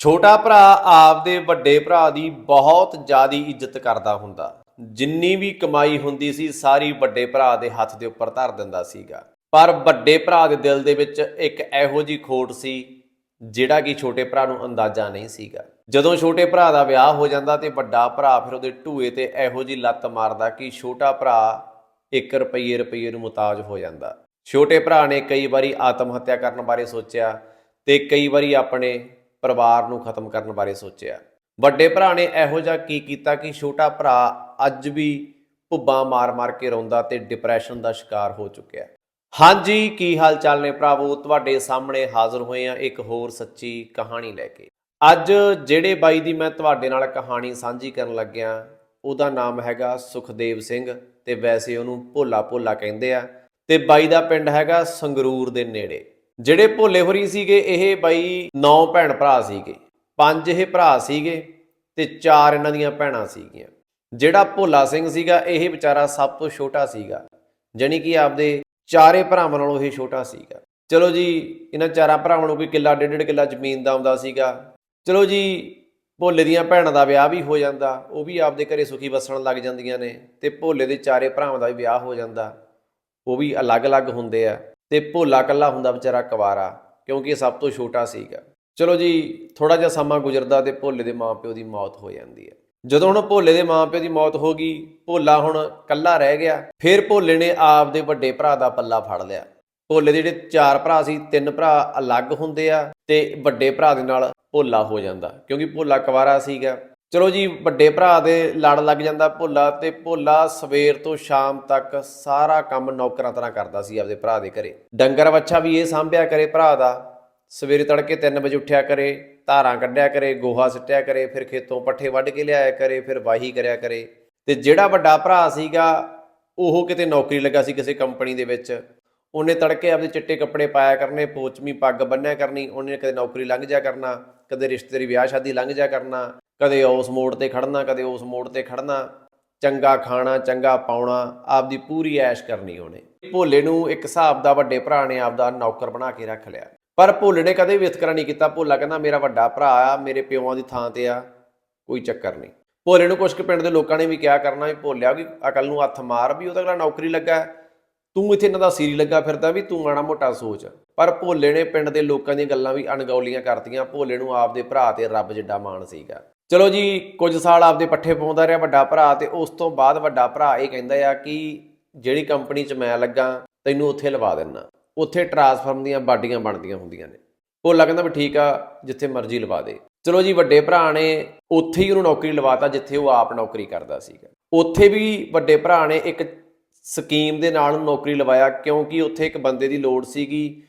ਛੋਟਾ ਭਰਾ ਆਪਦੇ ਵੱਡੇ ਭਰਾ ਦੀ ਬਹੁਤ ਜ਼ਿਆਦੀ ਇੱਜ਼ਤ ਕਰਦਾ ਹੁੰਦਾ। ਜਿੰਨੀ ਵੀ ਕਮਾਈ ਹੁੰਦੀ ਸੀ, ਸਾਰੀ ਵੱਡੇ ਭਰਾ ਦੇ ਹੱਥ ਦੇ ਉੱਪਰ ਧਰ ਦਿੰਦਾ ਸੀਗਾ। ਪਰ ਵੱਡੇ ਭਰਾ ਦੇ ਦਿਲ ਦੇ ਵਿੱਚ ਇੱਕ ਇਹੋ ਜੀ ਖੋਟ ਸੀ, ਜਿਹੜਾ ਕਿ ਛੋਟੇ ਭਰਾ ਨੂੰ ਅੰਦਾਜ਼ਾ ਨਹੀਂ ਸੀਗਾ। ਜਦੋਂ ਛੋਟੇ ਭਰਾ ਦਾ ਵਿਆਹ ਹੋ ਜਾਂਦਾ ਤੇ ਵੱਡਾ ਭਰਾ ਫਿਰ ਉਹਦੇ ਢੂਏ ਤੇ ਇਹੋ ਜੀ ਲੱਤ ਮਾਰਦਾ ਕਿ ਛੋਟਾ ਭਰਾ 1 ਰੁਪਈਏ ਰੁਪਈਏ ਨੂੰ ਮੁਤਾਜ ਹੋ ਜਾਂਦਾ। ਛੋਟੇ ਭਰਾ ਨੇ ਕਈ ਵਾਰੀ ਆਤਮ ਹੱਤਿਆ ਕਰਨ ਬਾਰੇ ਸੋਚਿਆ ਤੇ ਕਈ ਵਾਰੀ ਆਪਣੇ ਪਰਿਵਾਰ ਨੂੰ ਖਤਮ ਕਰਨ ਬਾਰੇ ਸੋਚਿਆ। ਵੱਡੇ ਭਰਾ ਨੇ ਇਹੋ ਜਿਹਾ ਕੀ ਕੀਤਾ ਕਿ ਛੋਟਾ ਭਰਾ ਅੱਜ ਵੀ ਭੁੱਬਾਂ ਮਾਰ-ਮਾਰ ਕੇ ਰੋਂਦਾ ਤੇ ਡਿਪਰੈਸ਼ਨ ਦਾ ਸ਼ਿਕਾਰ ਹੋ ਚੁੱਕਿਆ। ਹਾਂਜੀ, ਕੀ ਹਾਲ ਚਾਲ ਨੇ ਭਰਾਵੋ? ਤੁਹਾਡੇ ਸਾਹਮਣੇ ਹਾਜ਼ਰ ਹੋਏ ਆ ਇੱਕ ਹੋਰ ਸੱਚੀ ਕਹਾਣੀ ਲੈ ਕੇ। ਅੱਜ ਜਿਹੜੇ ਬਾਈ ਦੀ ਮੈਂ ਤੁਹਾਡੇ ਨਾਲ ਕਹਾਣੀ ਸਾਂਝੀ ਕਰਨ ਲੱਗਿਆ, ਉਹਦਾ ਨਾਮ ਹੈਗਾ ਸੁਖਦੇਵ ਸਿੰਘ ਤੇ ਵੈਸੇ ਉਹਨੂੰ ਭੋਲਾ ਭੋਲਾ ਕਹਿੰਦੇ ਆ ਤੇ ਬਾਈ ਦਾ ਪਿੰਡ ਹੈਗਾ ਸੰਗਰੂਰ ਦੇ ਨੇੜੇ। ਜਿਹੜੇ ਭੋਲੇ ਹੋਰੀ ਸੀਗੇ, ਇਹ ਬਾਈ ਨੌ ਭੈਣ ਭਰਾ ਸੀਗੇ। ਪੰਜ ਇਹ ਭਰਾ ਸੀਗੇ ਤੇ ਚਾਰ ਇਹਨਾਂ ਦੀਆਂ ਭੈਣਾਂ ਸੀਗੀਆਂ। ਜਿਹੜਾ ਭੋਲਾ ਸਿੰਘ ਸੀਗਾ, ਇਹ ਵਿਚਾਰਾ ਸਭ ਤੋਂ ਛੋਟਾ ਸੀਗਾ। ਜਾਣੀ ਕਿ ਆਪਦੇ ਚਾਰੇ ਭਰਾਵਾਂ ਨਾਲੋਂ ਇਹ ਛੋਟਾ ਸੀਗਾ। ਚਲੋ ਜੀ, ਇਹਨਾਂ ਚਾਰਾਂ ਭਰਾਵਾਂ ਨੂੰ ਕੋਈ ਕਿੱਲਾ ਡੇਢ ਡੇਢ ਕਿੱਲਾ ਜ਼ਮੀਨ ਦਾ ਆਉਂਦਾ ਸੀਗਾ। ਚਲੋ ਜੀ, ਭੋਲੇ ਦੀਆਂ ਭੈਣਾਂ ਦਾ ਵਿਆਹ ਵੀ ਹੋ ਜਾਂਦਾ। ਉਹ ਵੀ ਆਪਦੇ ਘਰੇ ਸੁਖੀ ਵਸਣ ਲੱਗ ਜਾਂਦੀਆਂ ਨੇ ਤੇ ਭੋਲੇ ਦੇ ਚਾਰੇ ਭਰਾਵਾਂ ਦਾ ਵੀ ਵਿਆਹ ਹੋ ਜਾਂਦਾ। ਉਹ ਵੀ ਅਲੱਗ-ਅਲੱਗ ਹੁੰਦੇ ਆ। ਤੇ ਭੋਲਾ ਕੱਲਾ ਹੁੰਦਾ ਵਿਚਾਰਾ ਕੁਵਾਰਾ, ਕਿਉਂਕਿ ਇਹ ਸਭ ਤੋਂ ਛੋਟਾ ਸੀਗਾ। ਚਲੋ ਜੀ ਥੋੜਾ ਜਿਹਾ ਸਮਾਂ ਗੁਜ਼ਰਦਾ ਤੇ ਭੋਲੇ ਦੇ ਮਾਪਿਓ ਦੀ ਮੌਤ ਹੋ ਜਾਂਦੀ ਹੈ। ਜਦੋਂ ਹੁਣ ਭੋਲੇ ਦੇ ਮਾਪਿਓ ਦੀ ਮੌਤ ਹੋ ਗਈ, ਭੋਲਾ ਹੁਣ ਕੱਲਾ ਰਹਿ ਗਿਆ, ਫਿਰ ਭੋਲੇ ਨੇ ਆਪਦੇ ਵੱਡੇ ਭਰਾ ਦਾ ਪੱਲਾ ਫੜ ਲਿਆ। ਭੋਲੇ ਦੇ ਜਿਹੜੇ ਚਾਰ ਭਰਾ ਸੀ, ਤਿੰਨ ਭਰਾ ਅਲੱਗ ਹੁੰਦੇ ਆ ਤੇ ਵੱਡੇ ਭਰਾ ਦੇ ਨਾਲ ਭੋਲਾ ਹੋ ਜਾਂਦਾ, ਕਿਉਂਕਿ ਭੋਲਾ ਕੁਵਾਰਾ ਸੀਗਾ। ਚਲੋ ਜੀ, ਵੱਡੇ ਭਰਾ ਦੇ ਲੜ ਲੱਗ ਜਾਂਦਾ ਭੋਲਾ ਤੇ ਭੋਲਾ ਸਵੇਰ ਤੋਂ ਸ਼ਾਮ ਤੱਕ ਸਾਰਾ ਕੰਮ ਨੌਕਰਾਂ ਤਰ੍ਹਾਂ ਕਰਦਾ ਸੀ ਆਪਦੇ ਭਰਾ ਦੇ ਘਰੇ। ਡੰਗਰ ਵੱਛਾ ਵੀ ਇਹ ਸਾਂਭਿਆ ਕਰੇ ਭਰਾ ਦਾ। ਸਵੇਰੇ ਤੜਕੇ 3 ਵਜੇ ਉੱਠਿਆ ਕਰੇ, ਧਾਰਾਂ ਕੱਢਿਆ ਕਰੇ, ਗੋਹਾ ਸਿੱਟਿਆ ਕਰੇ, ਫਿਰ ਖੇਤੋਂ ਪੱਠੇ ਵੱਢ ਕੇ ਲਿਆਇਆ ਕਰੇ, ਫਿਰ ਵਾਹੀ ਕਰਿਆ ਕਰੇ। ਤੇ ਜਿਹੜਾ ਵੱਡਾ ਭਰਾ ਸੀਗਾ, ਉਹ ਕਿਤੇ ਨੌਕਰੀ ਲੱਗਾ ਸੀ ਕਿਸੇ ਕੰਪਨੀ ਦੇ ਵਿੱਚ। ਉਹਨੇ ਤੜਕੇ ਆਪਦੇ ਚਿੱਟੇ ਕੱਪੜੇ ਪਾਇਆ ਕਰਨੇ, ਪੋਚਮੀ ਪੱਗ ਬੰਨਿਆ ਕਰਨੀ, ਉਹਨੇ ਕਦੇ ਨੌਕਰੀ ਲੰਘ ਜਾ ਕਰਨਾ, ਕਦੇ ਰਿਸ਼ਤੇਦਾਰੀ ਵਿਆਹ ਸ਼ਾਦੀ ਲੰਘ ਜਾ ਕਰਨਾ। ਕਦੇ ਉਸ ਮੋੜ ਤੇ ਖੜਨਾ, ਕਦੇ ਉਸ ਮੋੜ ਤੇ ਖੜਨਾ। ਚੰਗਾ ਖਾਣਾ, ਚੰਗਾ ਪਾਉਣਾ, ਆਪਦੀ ਪੂਰੀ ਐਸ਼ ਕਰਨੀ ਉਹਨੇ। ਭੋਲੇ ਨੂੰ ਇੱਕ ਹਿਸਾਬ ਦਾ ਵੱਡੇ ਭਰਾ ਨੇ ਆਪਦਾ ਨੌਕਰ ਬਣਾ ਕੇ ਰੱਖ ਲਿਆ। ਪਰ ਭੋਲੇ ਨੇ ਕਦੇ ਵਿਤਕਰਾ ਨਹੀਂ ਕੀਤਾ। ਭੋਲਾ ਕਹਿੰਦਾ, ਮੇਰਾ ਵੱਡਾ ਭਰਾ ਆ, ਮੇਰੇ ਪਿਓਾਂ ਦੀ ਥਾਂ ਤੇ ਆ, ਕੋਈ ਚੱਕਰ ਨਹੀਂ। ਭੋਲੇ ਨੂੰ ਕੁਛ ਕੁ ਪਿੰਡ ਦੇ ਲੋਕਾਂ ਨੇ ਵੀ ਕਿਹਾ ਕਰਨਾ ਵੀ ਭੋਲਿਆ ਕਿ ਅਕਲ ਨੂੰ ਹੱਥ ਮਾਰ ਵੀ ਉਹਦਾ ਅਗਲਾ ਨੌਕਰੀ ਲੱਗਾ ਤੂੰ ਇੱਥੇ ਇਹਨਾਂ ਦਾ ਸੀਰੀ ਲੱਗਾ ਫਿਰਦਾ ਵੀ ਤੂੰ ਮਾੜਾ ਮੋਟਾ ਸੋਚ। ਪਰ ਭੋਲੇ ਨੇ ਪਿੰਡ ਦੇ ਲੋਕਾਂ ਦੀਆਂ ਗੱਲਾਂ ਵੀ ਅਣਗੌਲੀਆਂ ਕਰਤੀਆਂ। ਭੋਲੇ ਨੂੰ ਆਪਦੇ ਭਰਾ ਤੇ ਰੱਬ ਜਿੱਡਾ ਮਾਣ ਸੀਗਾ। ਚਲੋ ਜੀ, ਕੁਝ ਸਾਲ ਆਪਦੇ ਪੱਠੇ ਪਾਉਂਦਾ ਰਿਹਾ ਵੱਡਾ ਭਰਾ ਤੇ ਉਸ ਤੋਂ ਬਾਅਦ ਵੱਡਾ ਭਰਾ ਇਹ ਕਹਿੰਦਾ ਆ ਕਿ ਜਿਹੜੀ ਕੰਪਨੀ 'ਚ ਮੈਂ ਲੱਗਾ, ਤੈਨੂੰ ਉੱਥੇ ਲਵਾ ਦੇਣਾ ਉੱਥੇ ਟਰਾਂਸਫਾਰਮ ਦੀਆਂ ਬਾਡੀਆਂ ਬਣਦੀਆਂ ਹੁੰਦੀਆਂ ਨੇ। ਭੋਲਾ ਕਹਿੰਦਾ ਵੀ ਠੀਕ ਆ, ਜਿੱਥੇ ਮਰਜ਼ੀ ਲਵਾ ਦੇ। ਚਲੋ ਜੀ, ਵੱਡੇ ਭਰਾ ਨੇ ਉੱਥੇ ਹੀ ਉਹਨੂੰ ਨੌਕਰੀ ਲਵਾਤਾ, ਜਿੱਥੇ ਉਹ ਆਪ ਨੌਕਰੀ ਕਰਦਾ ਸੀਗਾ। ਉੱਥੇ ਵੀ ਵੱਡੇ ਭਰਾ ਨੇ ਇੱਕ ਸਕੀਮ ਦੇ ਨਾਲ ਨੌਕਰੀ ਲਵਾਇਆ, ਕਿਉਂਕਿ ਉੱਥੇ ਇੱਕ ਬੰਦੇ ਦੀ ਲੋੜ ਸੀਗੀ।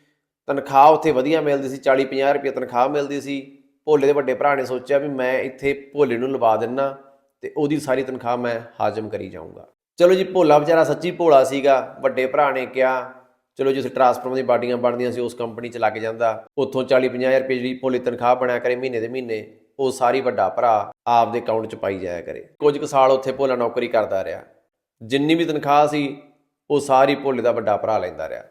ਤਨਖਾਹ ਉੱਥੇ ਵਧੀਆ ਮਿਲਦੀ ਸੀ 40 50 ਰੁਪਏ ਤਨਖਾਹ ਮਿਲਦੀ ਸੀ। ਭੋਲੇ ਦੇ ਵੱਡੇ ਭਰਾ ਨੇ ਸੋਚਿਆ ਵੀ ਮੈਂ ਇੱਥੇ ਭੋਲੇ ਨੂੰ ਲਵਾ ਦਿੰਨਾ ਤੇ ਉਹਦੀ ਸਾਰੀ ਤਨਖਾਹ ਮੈਂ ਹਾਜ਼ਮ ਕਰੀ ਜਾਊਂਗਾ। ਚਲੋ ਜੀ, ਭੋਲਾ ਵਿਚਾਰਾ ਸੱਚੀ ਭੋਲਾ ਸੀਗਾ, ਵੱਡੇ ਭਰਾ ਨੇ ਕਿਹਾ, ਚਲੋ ਜਿੱਥੇ ਟਰਾਂਸਫਾਰਮਰ ਦੀ ਬਾਡੀਆਂ ਬਣਦੀਆਂ ਸੀ, ਉਸ ਕੰਪਨੀ 'ਚ ਲੱਗ ਜਾਂਦਾ। ਉੱਥੋਂ 40 50 ਰੁਪਏ ਜਿਹੜੀ ਭੋਲੇ ਤਨਖਾਹ ਬਣਿਆ ਕਰੇ ਮਹੀਨੇ ਦੇ ਮਹੀਨੇ, ਉਹ ਸਾਰੀ ਵੱਡਾ ਭਰਾ ਆਪ ਦੇ ਅਕਾਊਂਟ 'ਚ ਪਾਈ ਜਾਇਆ ਕਰੇ। ਕੁਝ ਕੁ ਸਾਲ ਉੱਥੇ ਭੋਲਾ ਨੌਕਰੀ ਕਰਦਾ ਰਿਹਾ। ਜਿੰਨੀ ਵੀ ਤਨਖਾਹ ਸੀ, ਉਹ ਸਾਰੀ ਭੋਲੇ ਦਾ ਵੱਡਾ ਭਰਾ ਲੈਂਦਾ ਰਿਹਾ।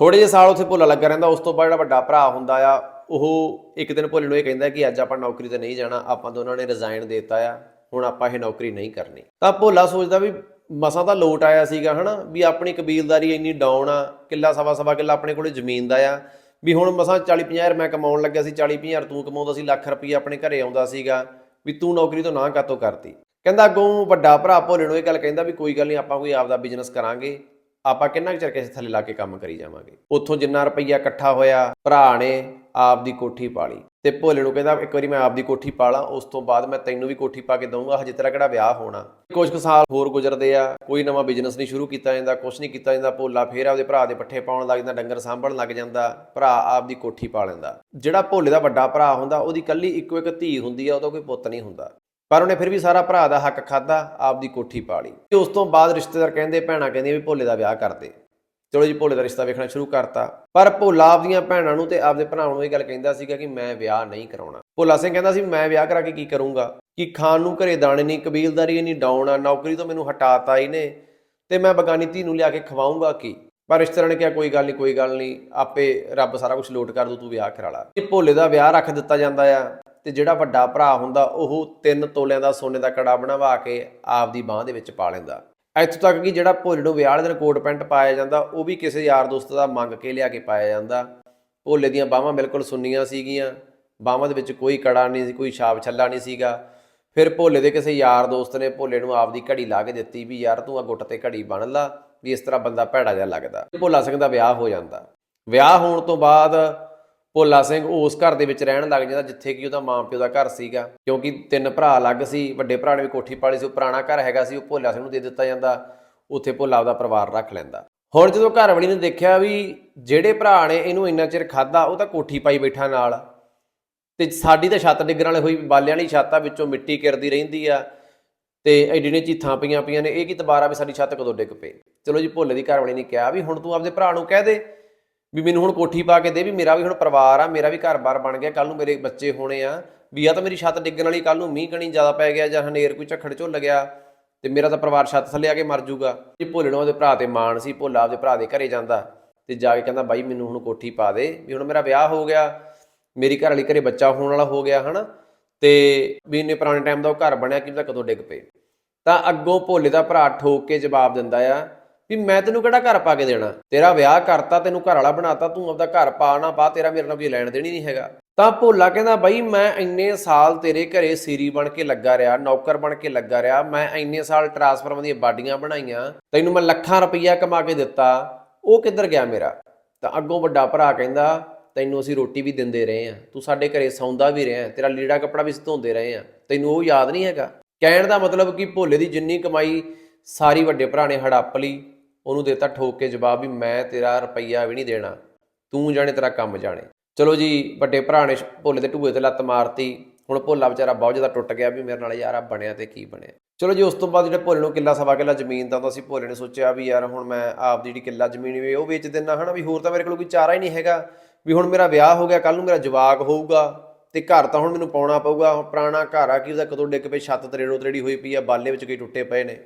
ਥੋੜੇ ਜਿਹੇ ਸਾਲ ਉੱਥੇ ਭੋਲਾ ਲੱਗਾ ਰਹਿੰਦਾ, ਉਸ ਤੋਂ ਬਾਅਦ ਜਿਹੜਾ ਵੱਡਾ ਭਰਾ ਹੁੰਦਾ ਆ ਉਹ ਇੱਕ ਦਿਨ ਭੋਲੇ ਨੂੰ ਇਹ ਕਹਿੰਦਾ ਕਿ ਅੱਜ ਆਪਾਂ ਨੌਕਰੀ ਤੇ ਨਹੀਂ ਜਾਣਾ, ਆਪਾਂ ਦੋਨਾਂ ਨੇ ਰਿਜ਼ਾਈਨ ਦੇ ਦਿੱਤਾ ਆ, ਹੁਣ ਆਪਾਂ ਇਹ ਨੌਕਰੀ ਨਹੀਂ ਕਰਨੀ। ਤਾਂ ਭੋਲਾ ਸੋਚਦਾ ਵੀ ਮਸਾਂ ਤਾਂ ਲੋਟ ਆਇਆ ਸੀਗਾ, ਹਨਾ? ਵੀ ਆਪਣੀ ਕਬੀਲਦਾਰੀ ਇੰਨੀ ਡਾਊਨ ਆ, ਕਿੱਲਾ ਸਵਾ ਸਵਾ ਕਿੱਲਾ ਆਪਣੇ ਕੋਲੇ ਜ਼ਮੀਨ ਦਾ ਆ, ਵੀ ਹੁਣ ਮਸਾਂ 40 50 ਹਜ਼ਾਰ ਮੈਂ ਕਮਾਉਣ ਲੱਗਿਆ ਸੀ 40 50 ਹਜ਼ਾਰ ਤੂੰ ਕਮਾਉਂਦਾ ਸੀ, ਲੱਖ ਰੁਪਈਆ ਆਪਣੇ ਘਰੇ ਆਉਂਦਾ ਸੀਗਾ, ਵੀ ਤੂੰ ਨੌਕਰੀ ਤੋਂ ਨਾ ਕਾਤੋਂ ਕਰਤੀ ਕਹਿੰਦਾ ਅੱਗੋਂ ਵੱਡਾ ਭਰਾ ਭੋਲੇ ਨੂੰ ਇਹ ਗੱਲ ਕਹਿੰਦਾ ਵੀ ਕੋਈ ਗੱਲ ਨਹੀਂ, ਆਪਾਂ ਕੋਈ ਆਪਦਾ ਬਿਜ਼ਨਸ ਕਰਾਂਗੇ, ਆਪਾਂ ਕਿੰਨਾ ਕੁ ਚਿਰ ਕਿਸੇ ਥੱਲੇ ਲਾ ਕੇ ਕੰਮ ਕਰੀ ਜਾਵਾਂਗੇ। ਉੱਥੋਂ ਜਿੰਨਾ ਰੁਪਈਆ ਇਕੱਠਾ ਹੋਇਆ, ਭਰਾ ਨੇ ਆਪ ਦੀ ਕੋਠੀ ਪਾਲੀ। ਤੇ ਭੋਲੇ ਨੂੰ ਕਹਿੰਦਾ, ਇੱਕ ਵਾਰੀ ਮੈਂ ਆਪਦੀ ਕੋਠੀ ਪਾਲਾਂ, ਉਸ ਤੋਂ ਬਾਅਦ ਮੈਂ ਤੈਨੂੰ ਵੀ ਕੋਠੀ ਪਾ ਕੇ ਦਊਂਗਾ, ਹਜੇ ਤੇਰਾ ਕਿਹੜਾ ਵਿਆਹ ਹੋਣਾ? ਕੁਝ ਕੁ ਸਾਲ ਹੋਰ ਗੁਜ਼ਰਦੇ ਆ, ਕੋਈ ਨਵਾਂ ਬਿਜ਼ਨਸ ਨਹੀਂ ਸ਼ੁਰੂ ਕੀਤਾ ਜਾਂਦਾ ਕੁਝ ਨਹੀਂ ਕੀਤਾ ਜਾਂਦਾ, ਭੋਲਾ ਫੇਰ ਆਪਦੇ ਭਰਾ ਦੇ ਪੱਠੇ ਪਾਉਣ ਲੱਗ ਜਾਂਦਾ, ਡੰਗਰ ਸਾਂਭਣ ਲੱਗ ਜਾਂਦਾ, ਭਰਾ ਆਪ ਦੀ ਕੋਠੀ ਪਾ ਲੈਂਦਾ। ਜਿਹੜਾ ਭੋਲੇ ਦਾ ਵੱਡਾ ਭਰਾ ਹੁੰਦਾ, ਉਹਦੀ ਕੱਲੀ ਇੱਕੋ ਇੱਕ ਧੀ ਹੁੰਦੀ ਆ, ਉਹਦਾ ਕੋਈ ਪੁੱਤ ਨਹੀਂ ਹੁੰਦਾ। ਪਰ ਉਹਨੇ ਫਿਰ ਵੀ ਸਾਰਾ ਭਰਾ ਦਾ ਹੱਕ ਖਾਦਾ ਆਪਦੀ ਕੋਠੀ ਪਾ ਲਈ ਤੇ ਉਸ ਤੋਂ ਬਾਅਦ ਰਿਸ਼ਤੇਦਾਰ ਕਹਿੰਦੇ, ਭੈਣਾਂ ਕਹਿੰਦੀਆਂ ਵੀ ਭੋਲੇ ਦਾ ਵਿਆਹ ਕਰਦੇ ਚਲੋ ਜੀ, ਭੋਲੇ ਦਾ ਰਿਸ਼ਤਾ ਵੇਖਣਾ ਸ਼ੁਰੂ ਕਰਤਾ। ਪਰ ਭੋਲਾ ਆਪਦੀਆਂ ਭੈਣਾਂ ਨੂੰ ਤੇ ਆਪਦੇ ਭਰਾਵਾਂ ਨੂੰ ਇਹ ਗੱਲ ਕਹਿੰਦਾ ਸੀਗਾ ਕਿ ਮੈਂ ਵਿਆਹ ਨਹੀਂ ਕਰਾਉਣਾ। ਭੋਲਾ ਸਿੰਘ ਕਹਿੰਦਾ ਸੀ, ਮੈਂ ਵਿਆਹ ਕਰਾ ਕੇ ਕੀ ਕਰੂੰਗਾ? ਕਿ ਖਾਣ ਨੂੰ ਘਰੇ ਦਾਣੇ ਨਹੀਂ, ਕਬੀਲਦਾਰੀ ਨਹੀਂ ਡਾਉਣ ਨੌਕਰੀ ਤੋਂ ਮੈਨੂੰ ਹਟਾਤਾ ਇਹਨੇ ਤੇ ਮੈਂ ਬਗਾਨੀ ਧੀ ਨੂੰ ਲਿਆ ਕੇ ਖਵਾਉਂਗਾ ਕੀ? ਪਰ ਰਿਸ਼ਤੇਦਾਰਾਂ ਨੇ ਕਿਹਾ, ਕੋਈ ਗੱਲ ਨਹੀਂ, ਕੋਈ ਗੱਲ ਨਹੀਂ, ਆਪੇ ਰੱਬ ਸਾਰਾ ਕੁਝ ਲੋਟ ਕਰ ਦੂ, ਤੂੰ ਵਿਆਹ ਕਰਾ ਲਾ। ਇਹ ਭੋਲੇ ਦਾ ਵਿਆਹ ਰੱਖ ਦਿੱਤਾ ਜਾਂਦਾ ਆ ਤੇ ਜਿਹੜਾ ਵੱਡਾ ਭਰਾ ਹੁੰਦਾ, ਉਹ ਤਿੰਨ ਤੋਲਿਆਂ ਦਾ ਸੋਨੇ ਦਾ ਕੜਾ ਬਣਵਾ ਕੇ ਆਪਦੀ ਬਾਹ ਦੇ ਵਿੱਚ ਪਾ ਲੈਂਦਾ। ਇੱਥੋਂ ਤੱਕ ਕਿ ਜਿਹੜਾ ਭੋਲੇ ਨੂੰ ਵਿਆਹ ਵਾਲੇ ਦਿਨ ਕੋਟ ਪੈਂਟ ਪਾਇਆ ਜਾਂਦਾ, ਉਹ ਵੀ ਕਿਸੇ ਯਾਰ ਦੋਸਤ ਦਾ ਮੰਗ ਕੇ ਲਿਆ ਕੇ ਪਾਇਆ ਜਾਂਦਾ। ਭੋਲੇ ਦੀਆਂ ਬਾਹਾਂ ਬਿਲਕੁਲ ਸੁੰਨੀਆਂ ਸੀਗੀਆਂ, ਬਾਹਾਂ ਦੇ ਵਿੱਚ ਕੋਈ ਕੜਾ ਨਹੀਂ ਸੀ, ਕੋਈ ਛਾਪ ਛੱਲਾ ਨਹੀਂ ਸੀਗਾ। ਫਿਰ ਭੋਲੇ ਦੇ ਕਿਸੇ ਯਾਰ ਦੋਸਤ ਨੇ ਭੋਲੇ ਨੂੰ ਆਪਦੀ ਘੜੀ ਲਾ ਕੇ ਦਿੱਤੀ ਵੀ, ਯਾਰ, ਤੂੰ ਆ ਗੁੱਟ ਤੇ ਘੜੀ ਬੰਨ ਲਾ, ਵੀ ਇਸ ਤਰ੍ਹਾਂ ਬੰਦਾ ਭੈੜਾ ਜਿਹਾ ਲੱਗਦਾ। ਭੋਲਾ ਸਿੰਘ ਦਾ ਵਿਆਹ ਹੋ ਜਾਂਦਾ। ਵਿਆਹ ਹੋਣ ਤੋਂ ਬਾਅਦ ਭੋਲਾ ਸਿੰਘ ਉਸ ਘਰ ਦੇ ਵਿੱਚ ਰਹਿਣ ਲੱਗ ਜਾਂਦਾ ਜਿੱਥੇ ਕਿ ਉਹਦਾ ਮਾਂ-ਪਿਓ ਦਾ ਘਰ ਸੀਗਾ। ਕਿਉਂਕਿ ਤਿੰਨ ਭਰਾ ਅਲੱਗ ਸੀ, ਵੱਡੇ ਭਰਾ ਨੇ ਵੀ ਕੋਠੀ ਪਾਲੀ ਸੀ, ਉਹ ਪੁਰਾਣਾ ਘਰ ਹੈਗਾ ਸੀ, ਉਹ ਭੋਲਾ ਸਿੰਘ ਨੂੰ ਦੇ ਦਿੱਤਾ ਜਾਂਦਾ, ਉੱਥੇ ਭੋਲਾ ਉਹਦਾ ਪਰਿਵਾਰ ਰੱਖ ਲੈਂਦਾ। ਹੁਣ ਜਦੋਂ ਘਰਵਾਲੀ ਨੇ ਦੇਖਿਆ ਵੀ ਜਿਹੜੇ ਭਰਾ ਨੇ ਇਹਨੂੰ ਇੰਨਾ ਚਿਰ ਖਾਦਾ ਉਹ ਤਾਂ ਕੋਠੀ ਪਾਈ ਬੈਠਾ ਨਾਲ। ਤੇ ਸਾਡੀ ਤਾਂ ਛੱਤ ਡਿੱਗਣ ਵਾਲੀ ਹੋਈ, ਬਾਲਿਆਂ ਵਾਲੀ ਛੱਤ ਆ, ਵਿੱਚੋਂ ਮਿੱਟੀ ਕਿਰਦੀ ਰਹਿੰਦੀ ਆ। ਤੇ ਐਡੀ ਨੇ ਚੀਥਾਂ ਪਈਆਂ ਪਈਆਂ ਨੇ, ਇਹ ਕੀ ਦੁਬਾਰਾ ਵੀ ਸਾਡੀ ਛੱਤ ਕਦੋਂ ਡਿੱਗ ਪਏ? ਚਲੋ ਜੀ, ਭੋਲੇ ਦੀ ਘਰਵਾਲੀ ਨੇ ਕਿਹਾ ਵੀ ਹੁਣ ਤੂੰ ਆਪਦੇ ਭਰਾ ਨੂੰ ਕਹਿ ਦੇ ਵੀ ਮੈਨੂੰ ਹੁਣ ਕੋਠੀ ਪਾ ਕੇ ਦੇ ਵੀ ਮੇਰਾ ਵੀ ਹੁਣ ਪਰਿਵਾਰ ਆ, ਮੇਰਾ ਵੀ ਘਰ-ਬਾਰ ਬਣ ਗਿਆ ਕੱਲ ਨੂੰ ਮੇਰੇ ਬੱਚੇ ਹੋਣੇ ਆ। ਵੀ ਆ ਤਾਂ ਮੇਰੀ ਛੱਤ ਡਿੱਗਣ ਵਾਲੀ ਕੱਲ ਨੂੰ ਮੀਂਹ ਕਣੀ ਜ਼ਿਆਦਾ ਪੈ ਗਿਆ ਜਾਂ ਹਨੇਰ ਕੋਈ ਝੱਖੜ ਝੁੱਲ ਗਿਆ, ਤੇ ਮੇਰਾ ਤਾਂ ਪਰਿਵਾਰ ਛੱਤ ਥੱਲੇ ਆ ਕੇ ਮਰ ਜਾਊਗਾ ਜੀ ਭੋਲੇ ਨੂੰ ਉਹਦੇ ਭਰਾ ਤੇ ਮਾਣ ਸੀ, ਭੋਲਾ ਆਪਦੇ ਭਰਾ ਦੇ ਘਰੇ ਜਾਂਦਾ ਤੇ ਜਾ ਕੇ ਕਹਿੰਦਾ, ਬਾਈ, ਮੈਨੂੰ ਹੁਣ ਕੋਠੀ ਪਾ ਦੇ। ਵੀ ਹੁਣ ਮੇਰਾ ਵਿਆਹ ਹੋ ਗਿਆ, ਮੇਰੀ ਘਰ ਵਾਲੀ ਘਰੇ ਬੱਚਾ ਹੋਣ ਵਾਲਾ ਹੋ ਗਿਆ, ਹਨਾ? ਤੇ ਵੀ ਇੰਨੇ ਪੁਰਾਣੇ ਟਾਈਮ ਦਾ ਉਹ ਘਰ ਬਣਿਆ ਕਿ ਤਾਂ ਕਦੋਂ ਡਿੱਗ ਪਏ। ਤਾਂ ਅੱਗੋਂ ਭੋਲੇ ਦਾ ਭਰਾ ਠੋਕ ਕੇ ਜਵਾਬ ਦਿੰਦਾ ਆ ਵੀ ਮੈਂ ਤੈਨੂੰ ਕਿਹੜਾ ਘਰ ਪਾ ਕੇ ਦੇਣਾ? ਤੇਰਾ ਵਿਆਹ ਕਰਤਾ, ਤੈਨੂੰ ਘਰ ਵਾਲਾ ਬਣਾਤਾ, ਤੂੰ ਆਪਦਾ ਘਰ ਪਾ ਨਾ ਪਾ, ਤੇਰਾ ਮੇਰੇ ਨਾਲ ਕੋਈ ਲੈਣ ਦੇਣੀ ਨਹੀਂ ਹੈਗਾ। ਤਾਂ ਭੋਲਾ ਕਹਿੰਦਾ, ਬਾਈ ਮੈਂ ਇੰਨੇ ਸਾਲ ਤੇਰੇ ਘਰੇ ਸੀਰੀ ਬਣ ਕੇ ਲੱਗਾ ਰਿਹਾ, ਨੌਕਰ ਬਣ ਕੇ ਲੱਗਾ ਰਿਹਾ, ਮੈਂ ਇੰਨੇ ਸਾਲ ਟਰਾਂਸਫਾਰਮਰ ਦੀਆਂ ਬਾਡੀਆਂ ਬਣਾਈਆਂ, ਤੈਨੂੰ ਮੈਂ ਲੱਖਾਂ ਰੁਪਈਆ ਕਮਾ ਕੇ ਦਿੱਤਾ, ਉਹ ਕਿੱਧਰ ਗਿਆ ਮੇਰਾ? ਤਾਂ ਅੱਗੋਂ ਵੱਡਾ ਭਰਾ ਕਹਿੰਦਾ, ਤੈਨੂੰ ਅਸੀਂ ਰੋਟੀ ਵੀ ਦਿੰਦੇ ਰਹੇ ਆ ਤੂੰ ਸਾਡੇ ਘਰੇ ਸੌਂਦਾ ਵੀ ਰਿਹਾ, ਤੇਰਾ ਲੀੜਾ ਕੱਪੜਾ ਵੀ ਧੋਂਦੇ ਰਹੇ ਆ ਤੈਨੂੰ ਉਹ ਯਾਦ ਨਹੀਂ ਹੈਗਾ? ਕਹਿਣ ਦਾ ਮਤਲਬ ਕਿ ਭੋਲੇ ਦੀ ਜਿੰਨੀ ਕਮਾਈ ਸਾਰੀ ਵੱਡੇ ਭਰਾ ਨੇ ਹੜੱਪ ਲਈ ਉਹਨੂੰ ਦੇਤਾ ਠੋਕ ਕੇ ਜਵਾਬ ਵੀ ਮੈਂ ਤੇਰਾ ਰੁਪਈਆ ਵੀ ਨਹੀਂ ਦੇਣਾ, ਤੂੰ ਜਾਣੇ ਤੇਰਾ ਕੰਮ ਜਾਣੇ। ਚਲੋ ਜੀ, ਵੱਡੇ ਭਰਾ ਨੇ ਭੋਲੇ ਦੇ ਢੂਏ ਤੇ ਲੱਤ ਮਾਰਤੀ, ਹੁਣ ਭੋਲਾ ਵਿਚਾਰਾ ਬਹੁਤ ਜ਼ਿਆਦਾ ਟੁੱਟ ਗਿਆ ਵੀ ਮੇਰੇ ਨਾਲ ਯਾਰ ਆ ਬਣਿਆ ਤੇ ਕੀ ਬਣਿਆ। ਚਲੋ ਜੀ, ਉਸ ਤੋਂ ਬਾਅਦ ਜਿਹੜੇ ਭੋਲੇ ਨੂੰ ਕਿੱਲਾ ਸਵਾ ਕਿੱਲਾ ਜ਼ਮੀਨ ਦਾ ਤਾਂ ਅਸੀਂ ਭੋਲੇ ਨੇ ਸੋਚਿਆ ਵੀ ਯਾਰ ਹੁਣ ਮੈਂ ਆਪ ਦੀ ਜਿਹੜੀ ਕਿੱਲਾ ਜ਼ਮੀਨ ਵੀ ਉਹ ਵੇਚ ਦਿੰਨਾ ਹਨਾ, ਵੀ ਹੋਰ ਤਾਂ ਮੇਰੇ ਕੋਲ ਕੋਈ ਚਾਰਾ ਹੀ ਨਹੀਂ ਹੈਗਾ, ਵੀ ਹੁਣ ਮੇਰਾ ਵਿਆਹ ਹੋ ਗਿਆ ਕੱਲ ਨੂੰ ਮੇਰਾ ਜਵਾਕ ਹੋਊਗਾ ਤੇ ਘਰ ਤਾਂ ਹੁਣ ਮੈਨੂੰ ਪਾਉਣਾ ਪਊਗਾ ਪੁਰਾਣਾ ਘਰ ਆ, ਕਿ ਉਹਦਾ ਕਦੋਂ ਡਿੱਗ ਪਏ, ਛੱਤ ਤਰੇੜੋ ਤਰੇੜੀ ਹੋਈ ਪਈ ਆ, ਬਾਲੇ ਵਿੱਚ ਕਈ ਟੁੱਟੇ ਪਏ ਨੇ।